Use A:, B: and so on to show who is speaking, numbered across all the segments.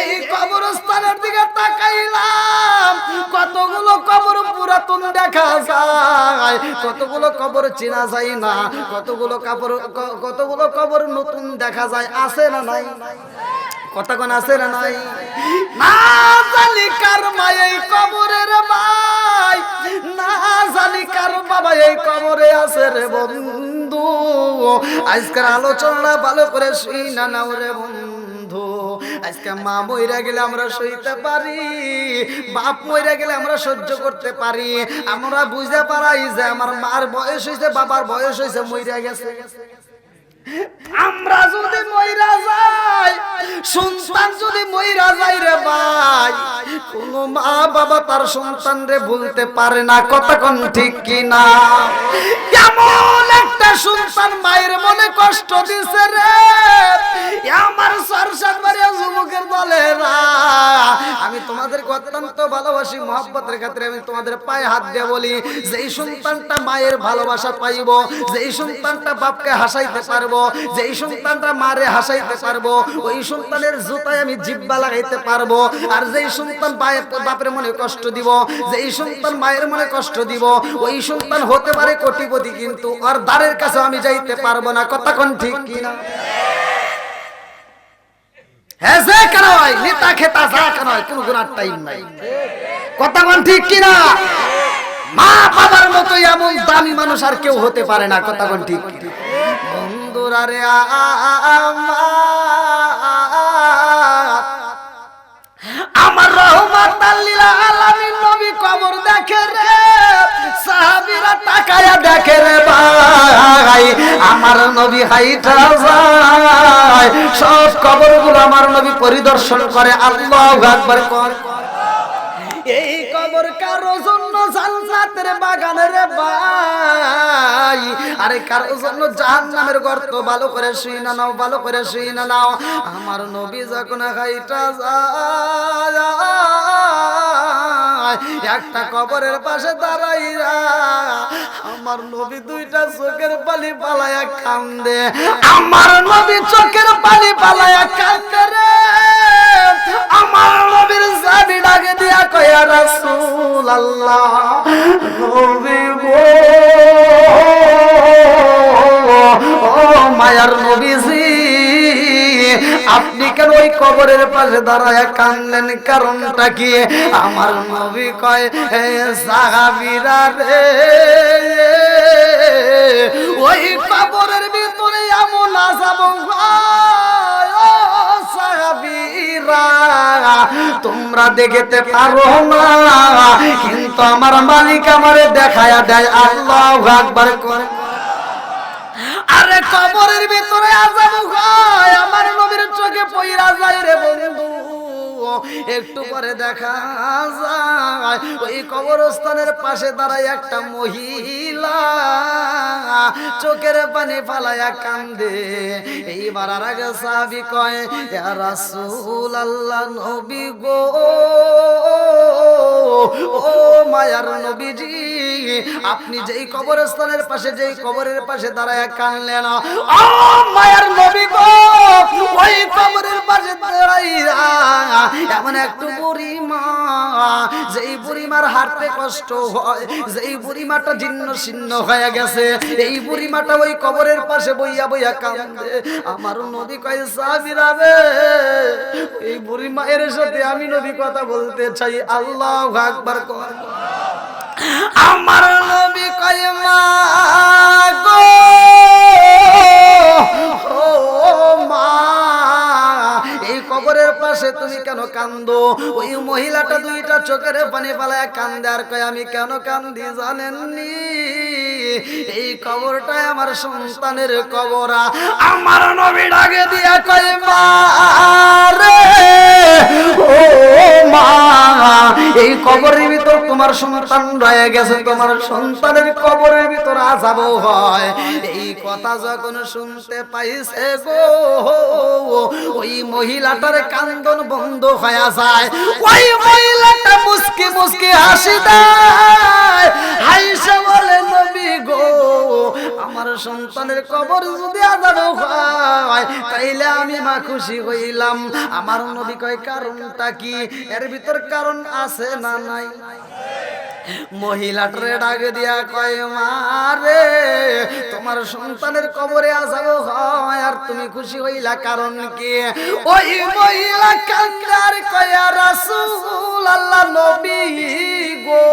A: এই কবরস্থানের দিকে তাকাইলাম। কতগুলো কবর পুরাতন দেখা যায়। কতগুলো কবর চেনা যায় না। কতগুলো কবর কতগুলো কবর নতুন দেখা যায়। আছে না নাই? কতক্ষণ আছে না নাই? না জানি কার মা এই কবরের ভাই না জানি কার বাবা এই কবরে আছে রে বন্ধু। আজকের আলোচনা ভালো করে শুই না নাও রে বন্ধু। আজকে মা মইরা গেলে আমরা সইতে পারি, বাপ মইরা গেলে আমরা সহ্য করতে পারি। আমরা বুঝতে পারাই যে আমার মার বয়স হয়েছে বাবার বয়স হয়েছে মইরা গেছে। আমরা যদি মইরা যাই, সন্তান যদি মইরা যাই রে ভাই, কোন মা বাবা তার সন্তান রে ভুলতে পারে না কতক্ষণ ঠিক কি না কেমন একটা সন্তান মায়ের মনে কষ্ট দিছে রে। তোমাদেরকে অত্যন্ত ভালোবাসি, মহব্বতের ক্ষেত্রে আমি তোমাদের পায়ে হাত দিয়ে বলি, যেই সন্তানটা মায়ের ভালোবাসা পাইব, যেই সন্তানটা বাপকে হাসাইতে পারব, যেই সন্তানটা মারে হাসাইতে পারব, ওই সন্তানের জুতায় আমি জিব্বা লাগাইতে পারব, আর যেই সন্তান বাপের মনে কষ্ট দিব, যেই সন্তান মায়ের মনে কষ্ট দিব, ওই সন্তান হতে পারে কোটিপতি, কিন্তু আর দ্বারের কাছে আমি যাইতে পারব না। কথা কতক্ষণ ঠিক কিনা? হ্যাঁ সে কেন হয় নেতা খেতা যা কেন হয় কোনো গুণার টাইম নাই। কতক্ষণ ঠিক কিনা? মা বাবার মতো এমন দামি মানুষ আর কেউ হতে পারে না কতক্ষণ ঠিক বন্ধুরা রে আমার রহমত আলামিন নবী কবর দেখে রে সাহাবীরা তাকায়া দেখে রে ভাই, আমার নবী হাইটা যায় সব কবরগুলো আমার নবী পরিদর্শন করে। আল্লাহু আকবার, কর এই কবর কারও জন্য জান্নাতের বাগানের ভাই। আরে কারও জন্য জাহান্নামের গর্ত ভালো করে শুই না নাও, ভালো করে শুই না নাও। আমার নবী যখন খাইটা যায় একটা কবরের পাশে আমার নবী দুইটা চোখের পানি পালায়া কান্দে। আমার নবী চোখের পানি পালায়া কান্দে রে। আমার নবীর জাবি ডাকে দিয়া কয়া রাসূল আল্লাহ নবী ও মায়ার নবীজি আপনি কেন ওই কবরের পাশে দাঁড়ায় কানলেন কারণটা কি? আমার নবী কয় রে, ওই কবরের ভিতরে এমন আসাব তোমরা দেখতে পারো না, কিন্তু আমার মালিক আমারে দেখায়া দেয়, আল্লাহ আকবার করে। আরে কবরের ভিতরে আজাব হয়, আমার নবীর চোখে পইরা যায় রে বন্ধু। একটু পরে দেখা যায়, ওই কবরস্থানের পাশে দাঁড়ায় একটা মহিলা। চোখের পানি ফালায়া কান্দে। এইবার আর আগে সাহাবি কয় রাসূল আল্লাহ নবী গো। ও মায়ার নবীজি, আপনি যেই কবরস্থানের পাশে, যেই কবরের পাশে দাঁড়ায় কানলেন। মায়ার নবী গো, ওই কবরের পাশে এমন একটু বুড়িমা, যেই বুড়িমার হাঁটতে কষ্ট হয়, যেই বুড়িমাটা হয়ে গেছে, এই বুড়িমাটা ওই কবরের পাশে বইয়া বইয়া কান্দে আমার নবী কয় সাবিরা রে, এই বুড়ি মায়ের সাথে আমি নবী কথা বলতে চাই, আল্লাহ আকবার কর। আমার নবী কয়, মা কবরের পাশে তুমি কেন কান্দো? ওই মহিলাটা দুইটা চোখের পানি পালায় কান্দে, আর কয়, আমি কেন কান্দি জানেননি? এই কবরটাই আমার সন্তানের কবরা আমার নবী ডাকে দিয়া কয়, মা ও মা, এই কবরের ভিতর তোমার সন্তান রয়ে গেছে, তোমার সন্তানের কবরের ভিতর আজাব হয়। এই কথা যখন শুনতে পাইছে গো, ওই মহিলাটার কান্দন বন্ধ হয়ে যায়। ওই মহিলাটা মুসকি মুসকি হাসি দেয়। হাইসে বলে, নবী গো, আমার সন্তানের কবর যদি আজাদ হয়, তাইলে আমি মা খুশি হইলাম। আমার নবী কয়, কারণটা কি? এর ভিতর কারণ আছে না নাই? মহিলাটারে ডাক দিয়া কয় মারে তোমার সন্তানের কবরে আসাবো হয় আর তুমি খুশি হইলা কারণ কি? ওই মহিলা কান্দার কয়া, রাসূল আল্লাহ নবী গো,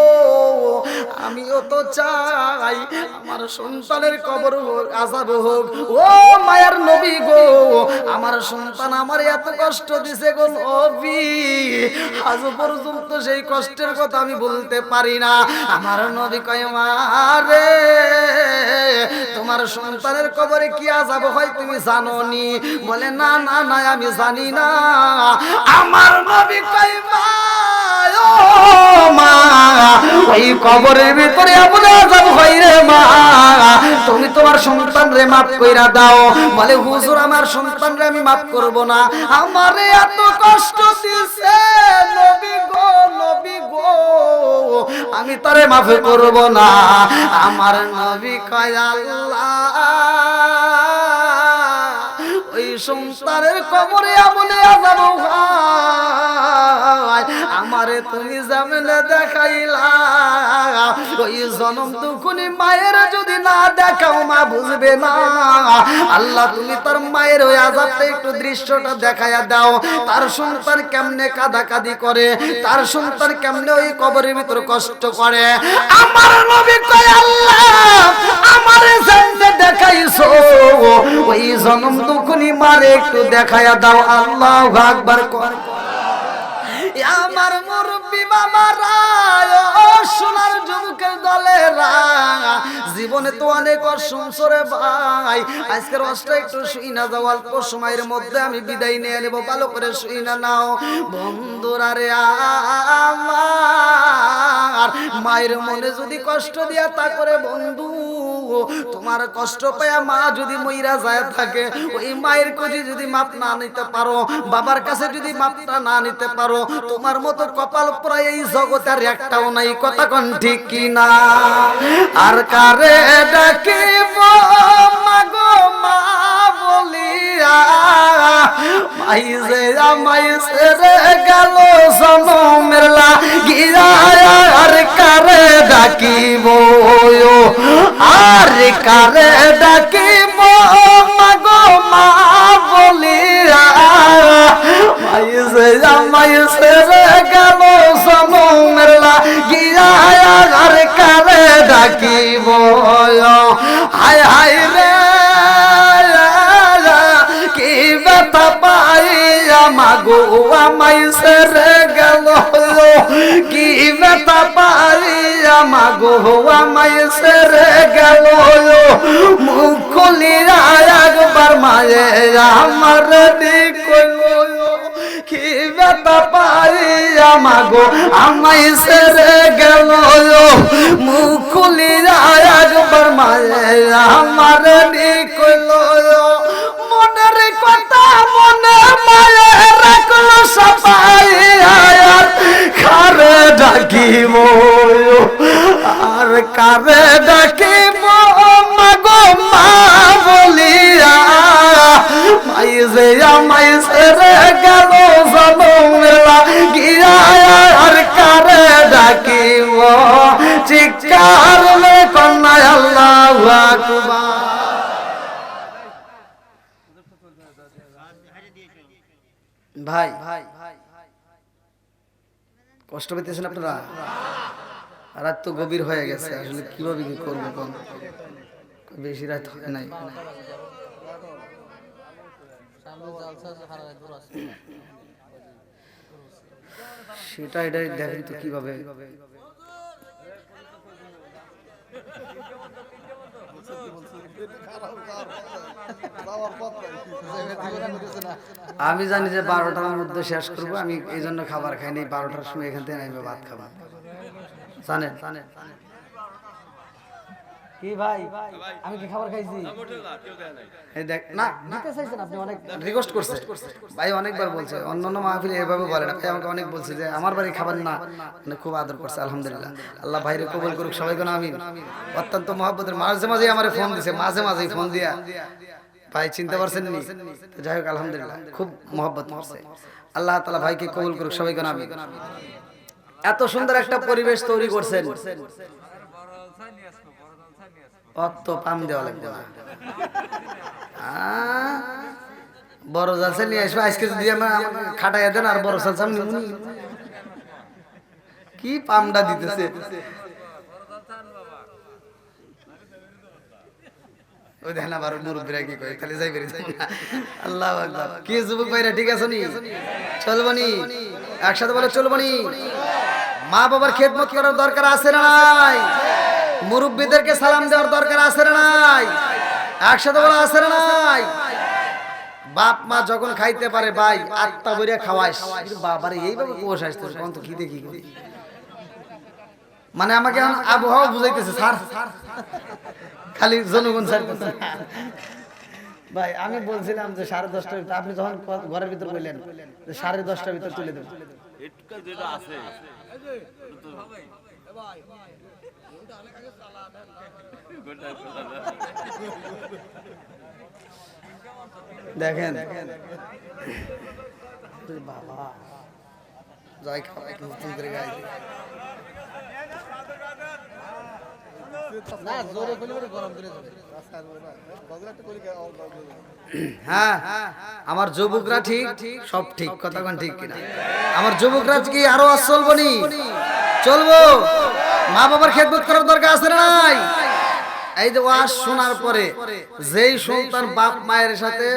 A: আমিও তো চাই আমার সন্তানের কবর হোক আসাব হোক। ও মায়ের নবী গো, আমার সন্তান আমার এত কষ্ট দিছে গো নবী। আজ পর্যন্ত সেই কষ্টের কথা আমি বলতে পারি না। আমার নবী কয় মারে তোমার সন্তানের কবরে কি আজাব হয় তুমি জানো নি বলে, না না না, আমি জানি না। আমার নবী কয়, মা ওই কবরের ভিতরে রে মা। তুমি তোমার সন্তান রে মাফ কইরা দাও। বলে, হুজুর, আমার সন্তান রে আমি মাফ করব না। আমারে এত কষ্ট দিছে নবী গো নবী গো। আমি তারে মাফ করব না। আমার নবী কয়, আল্লাহ সংসারের কবরে আমলে আজাব আমারে তুমি জামেলে দেখাইলা। ওই জনম দুখুনি মায়ের যদি না দেখাও, মা বুঝবে না। আল্লাহ, তুমি তার মায়ের ওই আজাবটা একটু দৃশ্যটা দেখাইয়া দাও। তার সন্তান কেমনে কাঁদাকাদি করে, তার সন্তান কেমনে ওই কবরের ভিতর কষ্ট করে। আমার নবী কয়, আল্লাহ, আমারে জানতে দেখাইছো। ওই জনম দুখুনি মারে একটু দেখাইয়া দাও, আল্লাহ আকবার কর। আমার মুরব্বী ও সোনার যুবকের দলেরা জীবনে তো অনেক অসংসরে ভাই। আজকের অষ্ট একটু শুই না যাও, অল্প সময়ের মধ্যে আমি বিদায় নিয়ে নেব, ভালো করে শুই না নাও। বন্ধুরা রে আমার, মায়ের মনে যদি কষ্ট দিয়া তা করে বন্ধু তোমার কষ্ট পেয়ে মা যদি মইরা যায় থাকে, ওই মায়ের কাছে যদি মাপ না নিতে পারো, বাবার কাছে যদি মাপটা না নিতে পারো, তোমার মতো কপাল প্রায় এই জগতের একটাও নাই, কথা কোন ঠিক কি না? আর কারে ডাকিব মাগো মা? মাই যে আমাই সেরে গেল জনমের লাগিয়া আর কারে ডাকিব? আর কারে ডাকিব? মাগো মা বলিয়া। মাই যে আমাই সেরে গেল জনমের লাগিয়া আর ডাকিব? হায় হায় রে পাইয়া মাগো আমাই সেরে গেল কি ব্যথা পাইয়া মাগো আমাই সেরে গেল মুখ খুলিয়া একবার মায়ে আমার কইল কি ব্যথা পাইয়া মাগো আমাই সেরে গেল মুখ খুলিয়া একবার মায়ে আমার কইল ডাকিব আর কারে ডাকিব? মাগো, মা বলিয়া। মাই যে আমাই সেরে গেল জনমেলা গিয়া আর কারে ডাকিব? চিৎকার মে কন্যা আল্লাহু ভাই কষ্ট পেতেছেন আপনারা? রাত তো গভীর হয়ে গেছে, আসলে কীভাবে কি করব কোন বেশি রাত হয় নাই। সেটা এটাই দেখেন তো কীভাবে আমি জানি যে বারোটার মধ্যে শেষ করব আমি এই জন্য খাবার খাইনি বারোটার সময় এখান থেকে আমি ভাত খাবার জানেন জানেন। কি ভাই? আমি কি খাবার খাইছি? না দিতে চাইছেন আপনি অনেক রিকোয়েস্ট করছে। ভাই অনেকবার বলছে অন্য অন্য মাহফিলে এভাবে বলে না। ভাই আমাকে অনেক বলছে যে আমার বাড়ি খাবার না। মানে খুব আদর করছে আলহামদুলিল্লাহ। আল্লাহ ভাইরে কবুল করুক সবাই কোনো আমিন। অত্যন্ত মহব্বতের মাঝে মাঝে আমার ফোন দিছে মাঝে মাঝেই ফোন দিয়া। ভাই চিনতে পারছেন নি? যাই হোক আলহামদুলিল্লাহ খুব মহব্বত করছে। আল্লাহ তাআলা ভাইকে কবুল করুক সবাই কোনো আমিন। এত সুন্দর একটা পরিবেশ তৈরি করছেন। অত পাম দেওয়া লাগবে না। বড় জালসা নিয়ে আসব, আজকে যদি আমার খাটাইয়া দেন আর বড় জালসা। কি পামটা দিতেছে? একসাথে বলে, চলবো মা বাবার খেদমত করার দরকার আছে না নাই? মুরব্বীদেরকে সালাম দেওয়ার দরকার আছে না নাই একসাথে বলে আছে না নাই বাপ মা যখন খাইতে পারে ভাই আত্মা বইরা খাওয়াইস কিন্তু বাবারে এইভাবে কোষ আসতে তখন তো কি দেখি করি মানে আমাকে এখন আবহাওয়া বুঝাইতেছে স্যার খালি জনগণ স্যার ভাই আমি বলছিলাম যে সাড়ে দশটার ভিতরে আপনি যখন ঘরের ভিতর বললেন যে সাড়ে দশটার ভিতর তুলে দেবেন
B: এটুকা যেটা আছে
A: দেখেন। বাবা জয় হ্যাঁ আমার যুবকরা ঠিক, সব ঠিক, কথা কোন ঠিক কিনা। আমার যুবকরা কি আরও আজ চলবো নি চলবো। মা বাবার খেদমত করার দরকার আছে না নাই? এই যে ওয়াজ শোনার পরে, যেই সন্তান বাপ মায়ের সাথে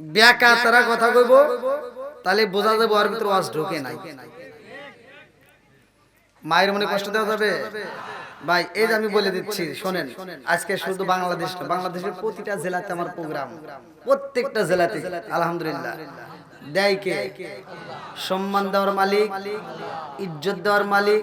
A: ব্যাকা তারা কথা কইব, তাহলে বোঝা যাবে ওর ভিতরে ওয়াজ ঢোকে নাই। মায়ের মনে কষ্ট দেওয়া যাবে? ভাই, এই যে আমি বলে দিচ্ছি, শোনেন, আজকে শুধু বাংলাদেশ না, বাংলাদেশের প্রতিটা জেলাতে আমার প্রোগ্রাম, প্রত্যেকটা জেলাতে, আলহামদুলিল্লাহ। দেয় কে? সম্মান দেওয়ার মালিক, ইজ্জত দেওয়ার মালিক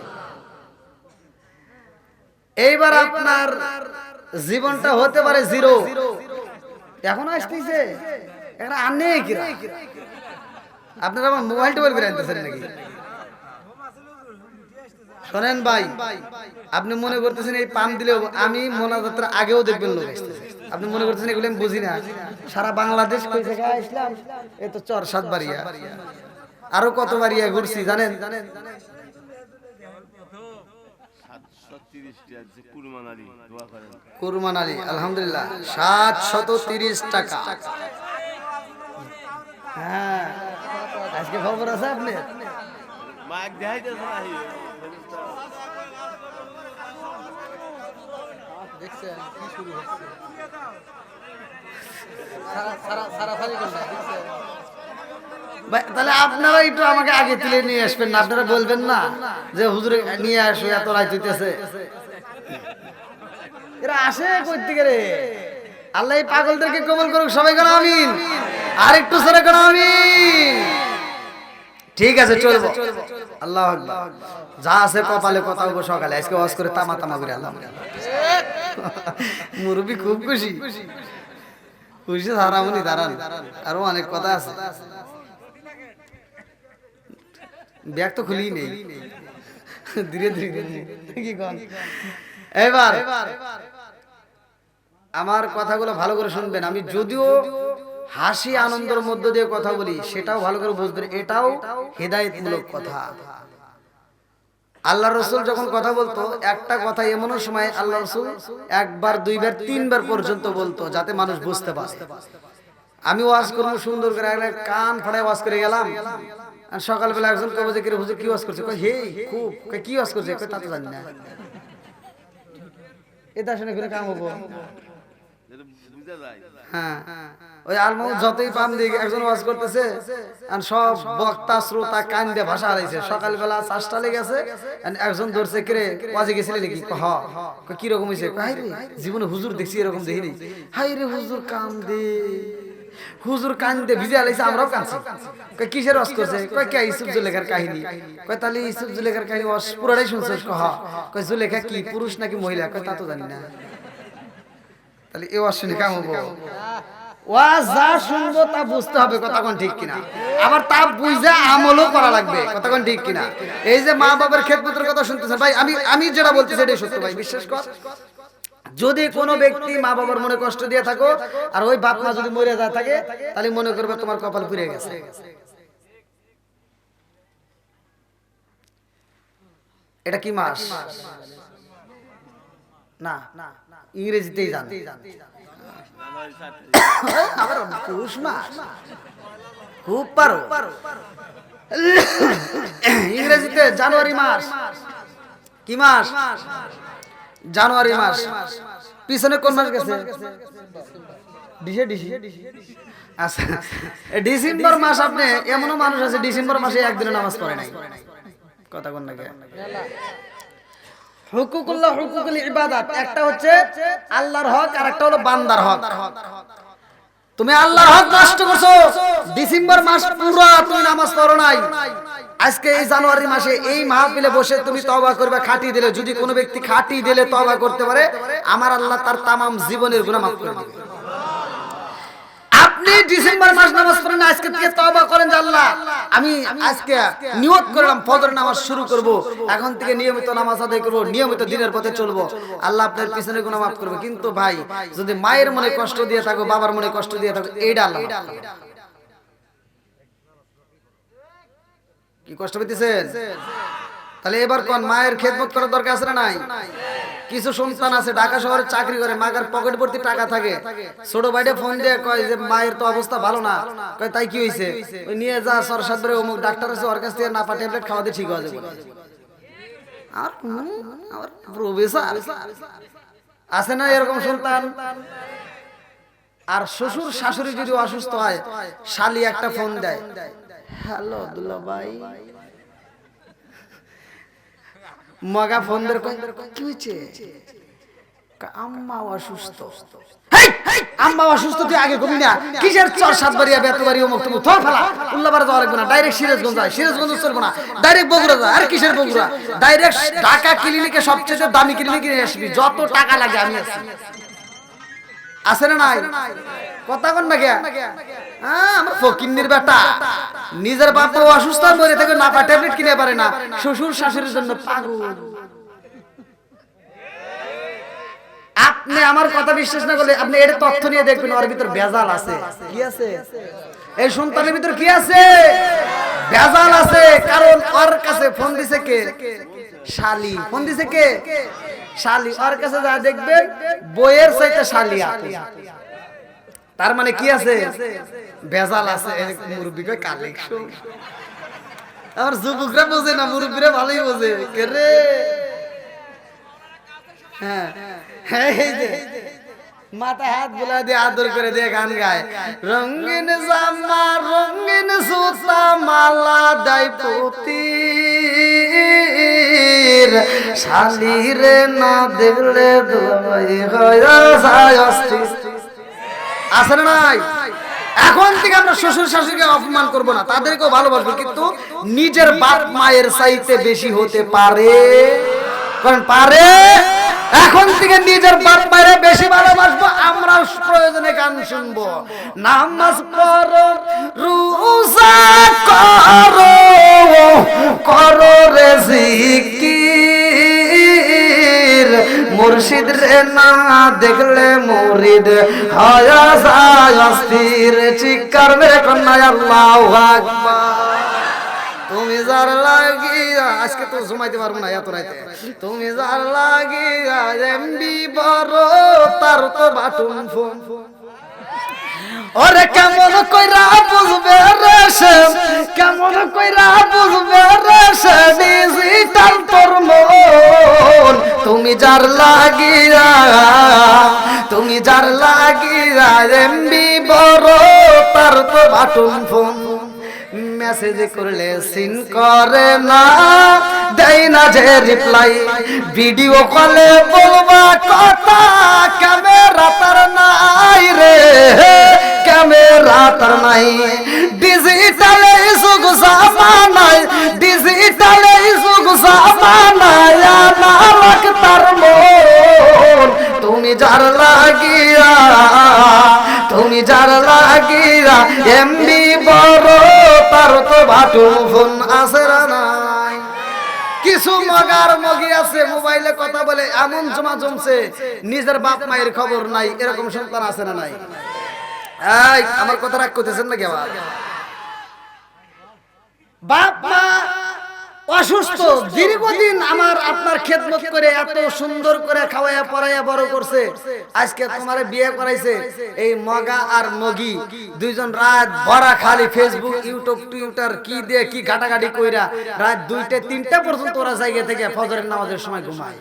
A: এইবার আপনার জীবনটা হতে পারে জিরো। এখন আসতেছে। আপনারা আমার মোবাইল টোবাইল করে আনতেছেন নাকি? শোনেন ভাই, আপনি মনে করতেছেন এই পাম দিলেও আমি মোনাজাতের আগেও দেখবেন লোক আপনি মনে করতেছেন এগুলো আমি বুঝি না। সারা বাংলাদেশ কই থেকে আসলাম? এই তো চর সাত বাড়িয়া আরও কত বাড়িয়া ঘুরছি জানেন জানেন?
B: কুরমান আলী
A: আলহামদুলিল্লাহ। সাত শত তিরিশ টাকা। হ্যাঁ আজকে খবর আছে আপনি
B: মাইক দেখাইতেছে না হি।
A: ভাই, তাহলে আপনারা একটু আমাকে আগে তুলে নিয়ে আসবেন না আপনারা বলবেন না যে হুজুরে নিয়ে আসো এত রাত হইতেছে এরা আসে থেকে রে? আল্লাহ এই পাগলদেরকে কবল করুক সবাই কেন আমিন। আর একটু সরে কেন আমিন। ঠিক আছে চলবো। আল্লাহ আকবার। যা আছে কপালে কথা হব সকালে আজকে ওয়াজ করে তামা তামা করে আল্লাহ মুরব্বী খুব খুশি। খুশি দাঁড়ামনি দাঁড়ান। আরও অনেক কথা আছে। ব্যাগ তো খুলি নেই। ধীরে ধীরে কি কন? এবার আমার কথাগুলো ভালো করে শুনবেন। আমি যদিও হাসি আনন্দের মধ্য দিয়ে কথা বলি সেটাও ভালো করে বুঝবেন। এটাও হেদায়েতমূলক কথা। আল্লাহ রসুল যখন কথা বলতো একটা কথা এমনও সময় আল্লাহ রসুল একবার দুইবার তিনবার পর্যন্ত বলতো যাতে মানুষ বুঝতে পারে। আমি ওয়াজ করব সুন্দর করে কান ফাড়ায় ওয়াজ করে গেলাম। আর সকালবেলা একজন কবে যে হুজুর কি ওয়াজ করছে? হে খুব কি ওয়াজ করছে? তা তো জানি না। এটা শুনে করে কাম হব। হ্যাঁ। সব কান ভাষা হারাইছে। লেগেছে একজন হয়েছে জীবনে হুজুর দেখছি এরকম দেখিনি। হাই রে হুজুর কান দে। হুজুর কান দিয়ে ভিজে আলাইছে, আমরাও কানছি কয়, কিসের ওয়াজ করছে কয়, কে ইসুফ জুলেখার কাহিনী? কয়, তাহলে ইসুফ জুলেখার কাহিনী ওয়াজ পুরোটাই শুনছিস কয় হ কয়, জুলেখা কি, পুরুষ নাকি মহিলা? কয়, তা তো জানি না। তাহলে এ ওয়াজ শুনে হব। ওয়াজ যা শুনব তা বুঝতে হবে কতক্ষণ ঠিক কিনা। আবার তা বুঝে আমলও করা লাগবে কতক্ষণ ঠিক কিনা। এই যে মা বাবার খেদমতের কথা শুনতেছেন, ভাই, আমি আমি যেটা বলছি সেটাই সত্য, ভাই, বিশ্বাস কর। যদি কোনো ব্যক্তি মা বাবার মনে কষ্ট দিয়ে থাকো আর ওই বাপ মা যদি মরে যায় থাকে তাহলে মনে করবে তোমার কপাল পুড়ে গেছে। এটা কি মাস? না ইংরেজিতেই জান। আবার পুষ মাস। খুব পারো। ইংরেজিতে জানুয়ারি মাস? কি মাস? জানুয়ারি মাস। পিছনে কোন মাস গেছে? আচ্ছা ডিসেম্বর মাস আপনি, এমনও মানুষ আছে ডিসেম্বর মাসে একদিনে নামাজ পড়ে নাই। কথা কোন নাকি হুকুকুল্লাহ হুকুকুল ইবাদাত, একটা হচ্ছে আল্লাহর হক আর একটা হলো বান্দার হক। তুমি আল্লাহর হক নষ্ট করছ। ডিসেম্বর মাস পুরো তুমি নামাজ পড়ো নাই। আজকে এই জানুয়ারি মাসে এই মাহফিলে বসে তুমি তওবা করবে, খাটি দিলে। যদি কোনো ব্যক্তি খাটি দিলে তওবা করতে পারে, আমার আল্লাহ তার তামাম জীবনের গুনাহ মাফ করে দিবে। আপনি ডিসেম্বর মাস নামাজ পড়েন আজকে থেকে তওবা করেন যে আল্লাহ, আমি আজকে নিয়ত করলাম, ফজর নামাজ শুরু করব, এখন থেকে নিয়মিত নামাজ আদায় করব, নিয়মিত দিনের পথে চলবো। আল্লাহ আপনার পিছনে গুনাহ মাফ করবে। কিন্তু ভাই, যদি মায়ের মনে কষ্ট দিয়ে থাকো, বাবার মনে কষ্ট দিয়ে থাকো, এইটা আল্লাহ মাফ করবে না। কি কষ্ট পেতেছেন তাহলে এবার কোন মায়ের খেদমত করার দরকার আছে না নাই? কিছু সন্তান আছে, ঢাকা শহরে চাকরি করে, মাগার পকেট ভর্তি টাকা থাকে। ছোট ভাইটা ফোন দিয়ে কয় যে, মায়ের তো অবস্থা ভালো না। কয়, তাই কি হয়েছে ওই নিয়ে যা সরসাদ ধরে অমুক ডাক্তার আছে, ওর কাছ থেকে নাপা ট্যাবলেট খাওয়াতে ঠিক হয়ে যাবে। আর আমার প্রফেসর, আছে না এরকম সন্তান? আর শ্বশুর শাশুড়ি যদি অসুস্থ হয়, শালি একটা ফোন দেয়। হ্যালো দুলা ভাই। মগা ফোন দের কই কি হয়েছে? আম্মা অসুস্থ। আম্মা অসুস্থ। তুই আগে কবি না। কিসের চর সাত বাড়ি বেত বাড়ি অমুক তুমি থর ফেলা। উল্লাবার যাওয়া লাগবে না। ডাইরেক্ট সিরাজগঞ্জ যায়। সিরাজগঞ্জ চলবো না। ডাইরেক্ট বগুড়া যায়। আর কিসের বগুড়া? ডাইরেক্ট ঢাকা ক্লিনিকে সবচেয়ে দামি ক্লিনিকে আসবি। যত টাকা লাগে আমি আছি। আছে না নাই? কথা কন না হ্যাঁ আমার ফকিন্নির বেটা। নিজের বাপ অসুস্থ মরে থেকে নাপা ট্যাবলেট কিনে পারে না। শ্বশুর শাশুড়ির জন্য পাগল। আপনি আমার কথা বিশ্বাস না করলে আপনি এর তথ্য নিয়ে দেখবেন ওর ভিতর ভেজাল আছে। কি আছে? এই সন্তানের ভিতর কি আছে? ভেজাল আছে কারণ ওর কাছে ফোন দিছে কে? শালি। ফোন দিছে কে? শালি ওর কাছে যা দেখবেন বইয়ের চাইতে শালি আছে। তার মানে কি আছে? ভেজাল আছে। মুরব্বী কালেকশন আমার যুবকরা বোঝে না মুরব্বীরা ভালোই বোঝে। কে রে? হ্যাঁ হ্যাঁ, এই হাত বুলা দিয়ে আদর করে দিয়ে গান গায়। রঙিন জামা রঙিন সুতা মালা দাই পুতি না দেখলে নাই? এখন থেকে আমরা শ্বশুর শাশুড়িকে অপমান করব না, তাদেরকেও ভালোবাসবো, কিন্তু নিজের বাপ মায়ের চাইতে বেশি হতে পারে। কারণ পারে? এখন থেকে নিজের বাপ মায়ের বেশি ভালোবাসবো আমরা প্রয়োজনে গান শুনব। নামাজ পড়ো, রুজা করো করো রে জিকির। মুর্শিদ রে না দেখলে মুরিদ। হয় যায় অস্থির চিৎকার মেরে কন্যা আল্লাহু তুমি যার লাগিয়া, আজকে তো ঘুমাইতে পারব না এত রাইতে। তুমি যার লাগিয়া এমবি বড়, তার তো বাটুন ফোন ওরে কেমন কইরা বুঝবে রে সে? কেমন কইরা বুঝবে রে সে? তুমি যার লাগিয়া তুমি যার লাগিয়া এমবি বড় তার তো বাটুন ফোন। মেসেজ করলে সিন করে না। দেয় না যে রিপ্লাই ভিডিও কলে বলবা, কথা ক্যামেরা তার নাই রে। ক্যামেরা তার নাই। ডিজিটালে সুখ সামানাই ডিজিটালে সুখ সামানাই নামক তার মন। তুমি যার লাগিয়া, তুমি যার লাগিয়া বাটু ফোন আছে নাই। কিছু মগার মগি আছে, মোবাইলে কথা বলে, এমন জমা জমছে, নিজের বাপ মায়ের খবর নাই, এরকম সন্তান আছে না নাই? আমার কথা রাগ করতেছেন নাকি বাপ মা অসুস্থ দীর্ঘদিন আমার আপনার খেদমত করে এত সুন্দর করে খাওয়াইয়া পড়াইয়া বড় করছে। আজকে তোমার বিয়ে করাইছে। এই মগা আর মগি। দুইজন রাত ভরা খালি ফেসবুক ইউটিউব টুইটার কি দিয়ে কি ঘাটাঘাটি কইরা রাত দুইটা তিনটা পর্যন্ত ওরা জায়গা থেকে ফজরের নামাজের সময় ঘুমায়।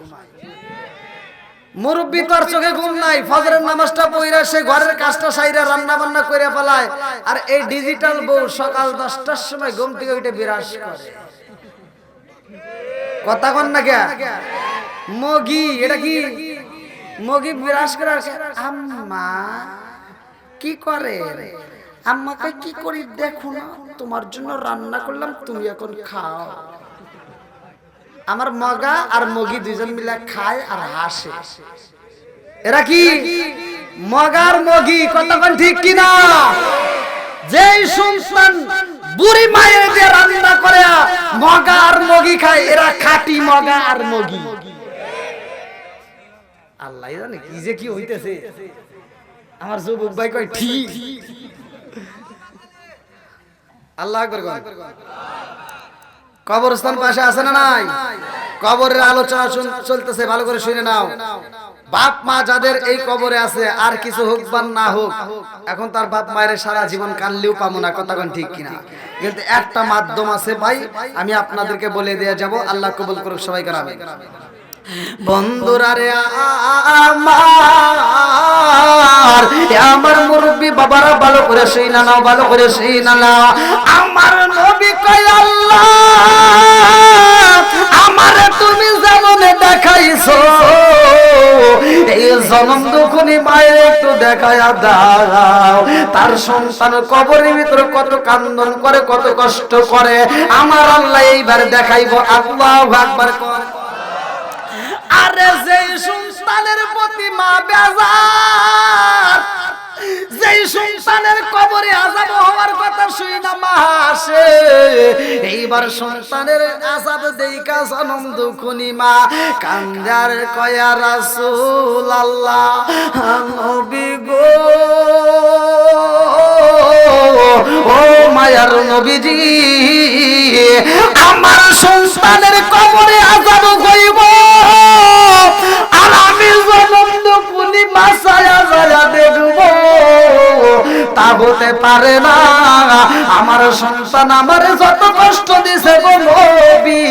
A: মুরব্বী তোর চোখে ঘুম নাই ফজরের নামাজটা পইরা সে ঘরের কাজটা সাইরা রান্না বান্না করে ফেলায়। আর এই ডিজিটাল বউ সকাল দশটার সময় ঘুম থেকে ওইটা বিরাজ করে কথা কন না কে? মগি, এটা কি? মগি বিরাজ করে আর আম্মা, কি করে? আম্মাকে কি করি দেখো তোমার জন্য রান্না করলাম, তুমি এখন খাও। আমার মগা আর মগি দুইজন মিলে খায় আর হাসে। এরা কি? মগার মগি কতক্ষণ ঠিক কিনা? যেই সন্তান বুড়ি মায়ের দিয়ে রান্না করে, মগা আর মগি খায়, এরা খাটি মগা আর মগি। আল্লাহ জানে কি যে কি হইতেছে। আমার যুবক ভাই কয়, ঠিক। আল্লাহ আকবার। কবরস্থান পাশে আছে না নাই? কবরের আলোচনা চলতেছে, ভালো করে শুনে নাও। বাপ মা যাদের এই কবরে আছে, আর কিছু হোক বা না হোক, এখন তার বাপ মায়ের সারা জীবন কানলেও পাবো না কথাক্ষণ ঠিক কিনা? কিন্তু একটা মাধ্যম আছে ভাই, আমি আপনাদেরকে বলে দিয়ে যাব, আল্লাহ কবুল করুক, সবাই করাবে বন্ধুরা রে, আমার আমার মুরব্বী বাবারা ভালো করে সেই না ভালো করে সেই না আমার নবী কয় আল্লাহ, আমারে তুমি যেমন জনম দুখনি মায়ের একটু দেখায়া দাও। তার সন্তান কবরের ভিতরে কত কান্দন করে, কত কষ্ট করে। আমার আল্লাহ এইবার দেখাইবো, আল্লাহ আকবার। কর আরে যেই সন্তানের প্রতি মা বেজার। যেই সন্তানের কবরে আজাব হওয়ার কথা শুই না মা এইবার সন্তানের আজাব দেইকা জনম দুখুনি মা, কান্দার কয়া আল্লাহ নবী গো। ও মায়ার নবীজি, আমার সন্তানের কবরে আজাব হইব। আর আমি জনন্দ পুলি মাসায়া যায়া দেখব। তা হতে পারে না আমার সন্তান আমার যত কষ্ট দিছে গো নবী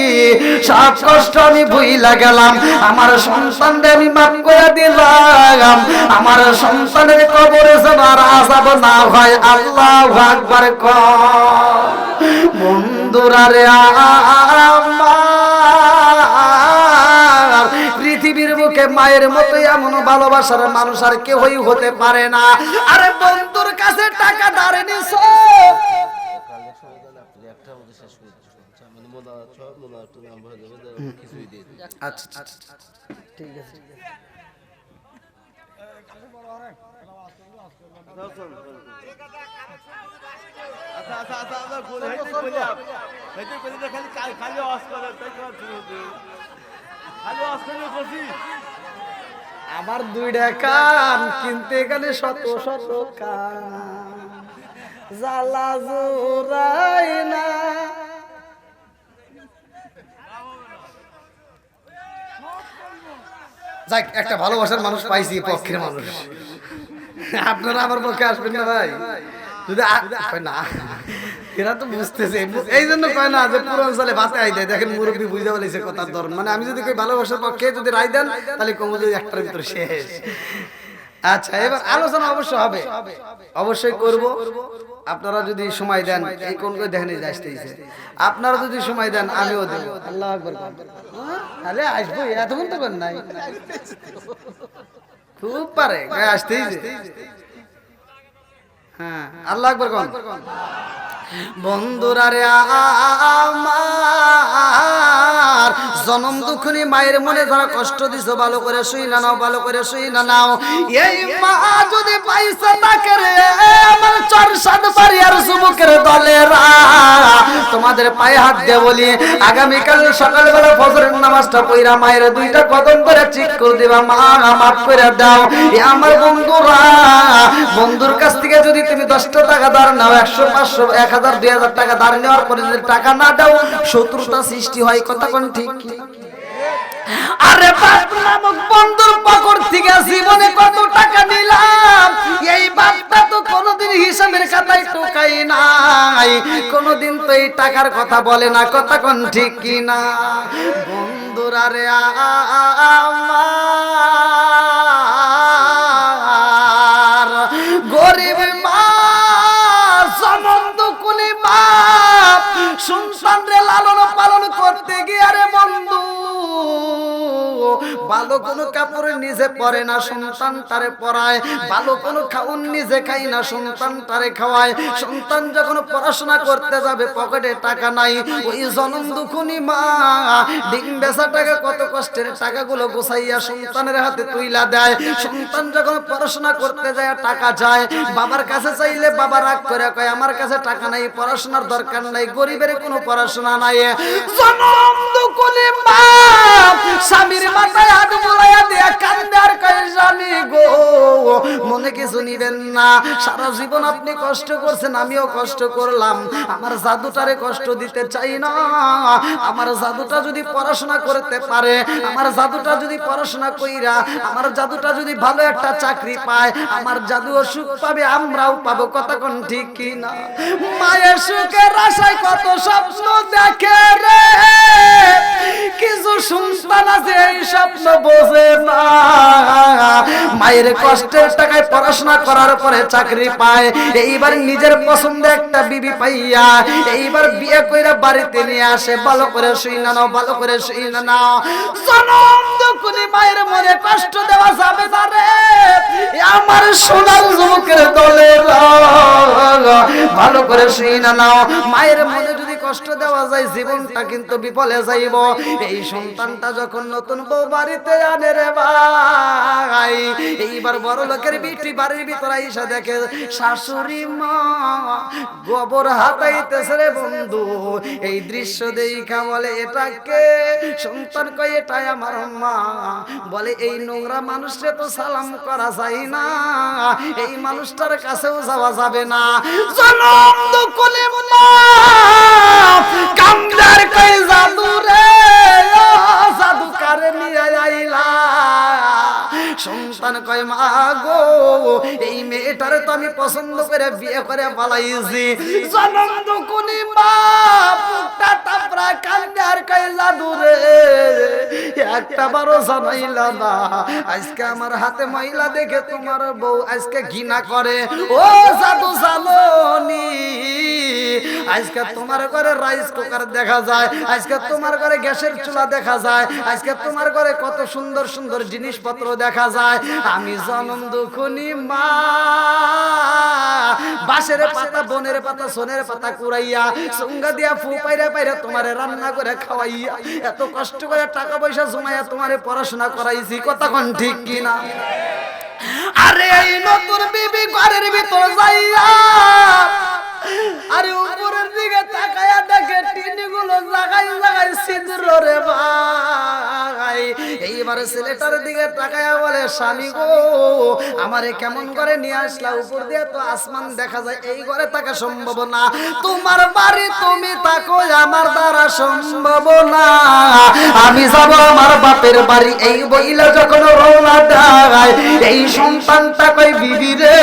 A: সব কষ্ট আমি ভুইলা গেলাম আমার সন্তান আমি মাফ করে দিলাম আমার সন্তানের কবরে যেন আর আসাব না হয় আল্লাহ আকবার কর বন্ধুরা আমার পৃথিবীর বুকে মায়ের মতো এমন ভালোবাসার মানুষ আর কেউই হতে পারে না আরে বন্ধুর কাছে টাকা ধারে নিছ
B: মানে
A: আচ্ছা আচ্ছা, আচ্ছা,
B: আচ্ছা আচ্ছা আচ্ছা আচ্ছা খালি খালি খালি অস করে
A: আমার দুইটা কান কিন্তু এখানে শত শত কান। জ্বালা জোরাই না। যাক, একটা ভালোবাসার মানুষ পাইছি, পক্ষের মানুষ। আপনারা আমার পক্ষে আসবেন না ভাই। যদি না। এরা তো বুঝতেছে এই জন্য কয় না যে পুরো অঞ্চলে ভাতে আই দেয়। দেখেন মুরব্বী বুঝতে পারছে কথার ধরন মানে আমি যদি কই ভালোবাসার পক্ষে যদি রায় দেন, তাহলে কমু যদি একটার ভিতরে শেষ। আচ্ছা এবার আলোচনা অবশ্য হবে। অবশ্যই করব। আপনারা যদি সময় দেন, এই কোন করে দেখেন আসতেইছে আপনারা যদি সময় দেন, আমিও দেব। আল্লাহ আকবার আরে আসব, এতক্ষণ তো নাই। খুব পারে। হ্যাঁ আল্লাহ আকবার কোন। বন্ধুরা রে আমার জনম দুঃখনি মায়ের মনে যারা কষ্ট দিছো ভালো করে শুই না নাও ভালো করে শুই না নাও। এই মা যদি পয়সা থাকে রে আমার চর সাত আর যুবকের দলেরা। তোমাদের পায়ে হাত দিয়ে বলি আগামীকাল সকালবেলা ফজরের নামাজটা পইরা মায়ের দুইটা কদম করে ঠিক করে দিবা মা মাফ করে দাও। এ আমার বন্ধুরা বন্ধুর কাছ থেকে যদি তুমি দশটা টাকা ধার নাও একশো পাঁচশো এক হাজার দুই হাজার টাকা ধার নেওয়ার পরে যদি টাকা না দাও শত্রুতা সৃষ্টি হয় কথা কোন ঠিক? আরে নামক বন্ধুর পকর থেকে জীবনে কত টাকা নিলাম এই বাপটা তো কোনোদিন হিসাবের খাতায় টোকাই নাই কোনোদিন তো এই টাকার কথা বলে না কথা কোন ঠিক কি না বন্ধুরা রে আমার বাপ সন্তান রে লালন পালন করতে গিয়ে আরে ভালো কোনো কাপড় নিজে পরে না, সন্তান তারে পরায়। ভালো কোনো খাউন নিজে খাই না, সন্তান তারে খাওয়ায়। সন্তান যখন পড়াশোনা করতে যাবে, পকেটে টাকা নাই। ওই জনম দুখুনি মা, ডিম বেচা টাকা কত কষ্টের টাকাগুলো গোছাইয়া সন্তানের হাতে তুইলা দেয়। সন্তান যখন পড়াশোনা করতে যায় টাকা চায়, বাবার কাছে চাইলে বাবা রাগ করে কয়, আমার কাছে টাকা নাই, পড়াশোনার দরকার নাই, গরিবের কোনো পড়াশোনা নাই। জনম দুকুলি মা, স্বামীর মাথায় হাত বুলাইয়া দিয়া কান্দে আর কয়, স্বামী গো, মনে কিছু নিবেন না। সারা জীবন আপনি কষ্ট করছেন, আমিও কষ্ট করলাম। আমার জাদুটারে কষ্ট দিতে চাই না। আমার জাদুটা যদি পড়াশোনা করতে পারে, আমার জাদুটা যদি পড়াশোনা কইরা, আমার জাদুটা যদি ভালো একটা চাকরি পায়, আমার সুখ পাবে, আমরাও পাবো। কতক্ষণ ঠিক কি না? মায়ের সুখের আশায় কত স্বপ্ন দেখে রে। কিছু সন্তান আছে এই স্বপ্ন মায়ের কষ্টের টাকায় পড়াশোনা করার পরে চাকরি পায়। এইবার নিজের একটা বিবি পাইয়া এইবার বিয়ে বাড়িতে নিয়ে আসে। ভালো করে শুই ভালো করে শুই মায়ের মনে কষ্ট দেওয়া যাবে আমার সোনার দলে ভালো করে শুই না নাও। মায়ের মনে কষ্ট দেওয়া যায়, জীবনটা কিন্তু বিফলে যাইব। এই সন্তানটা যখন নতুন বউ বাড়িতে আনে রে ভাই, এইবার বড় লোকের বিটি বাড়ির ভিতরে আইসা দেখে, শাশুড়ি মা, গোবর হাতাইতেছে রে বন্ধু, এই দৃশ্য দেখা বলে এটাকে সন্তান কয়, এটাই আমার মা। বলে, এই নোংরা মানুষরে তো সালাম করা যায় না, এই মানুষটার কাছেও যাওয়া যাবে না। জনম দুকুলে মা কামদার কই জাদু রে সন্তান কয়, মা গো, এই মেয়েটারে তো আমি পছন্দ করে বিয়ে করে পালাইছি জনম দুকুনি কান্দার একটা বারো জানাইলা না। আজকে আমার হাতে মহিলা দেখে তোমার বউ আজকে ঘৃণা করে। ও জাদু জালনি আজকে তোমার ঘরে রাইস কুকার দেখা যায়, আজকে তোমার ঘরে গ্যাসের চুলা দেখা যায়, আজকে তোমার ঘরে কত সুন্দর সুন্দর জিনিসপত্র দেখা যায় আমি জনম দুখুনি মা। বাঁশের পাতা বনের পাতা সোনের পাতা কুড়াইয়া সঙ্গা দিয়া ফু পাইরা পাইরে তোমারে রান্না করে খাওয়াইয়া। এত কষ্ট করে টাকা পয়সা জমাইয়া তোমারে পড়াশোনা করাইছি কতক্ষণ ঠিক কিনা? আরে এই নতুন বিবি ঘরের ভিতর যাইয়া আরে উপরের দিকে তাকায়া দেখে টিনিগুলো জাগাই জাগাই ছিদ্র রে ভাই। এইবারে ছেলেটার দিকে তাকায়া বলে, স্বামী গো, আমারে কেমন করে নিয়ে আসলা? উপর দিয়ে তো আসমান দেখা যায়, এই ঘরে থাকা সম্ভব না। তোমার বাড়ি তুমি থাকো, আমার দ্বারা সম্ভব না। আমি যাব আমার বাপের বাড়ি। এই বইলে যখন রওনা দেয়, এই সন্তানটা কই বিবি রে?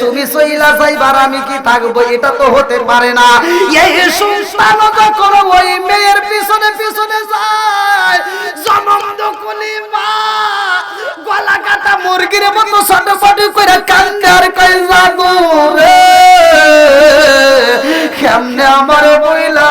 A: তুমি সইলা যাইবার আমি কি থাকব? এটা তো হতে পারে না। এই যখন ওই মেয়ের পিছনে পিছনে যায়, জনম মা গলা কাটা মুরগির মতো ছোট করে কান্দে আর কই যাব রে কেমনে আমার বইলা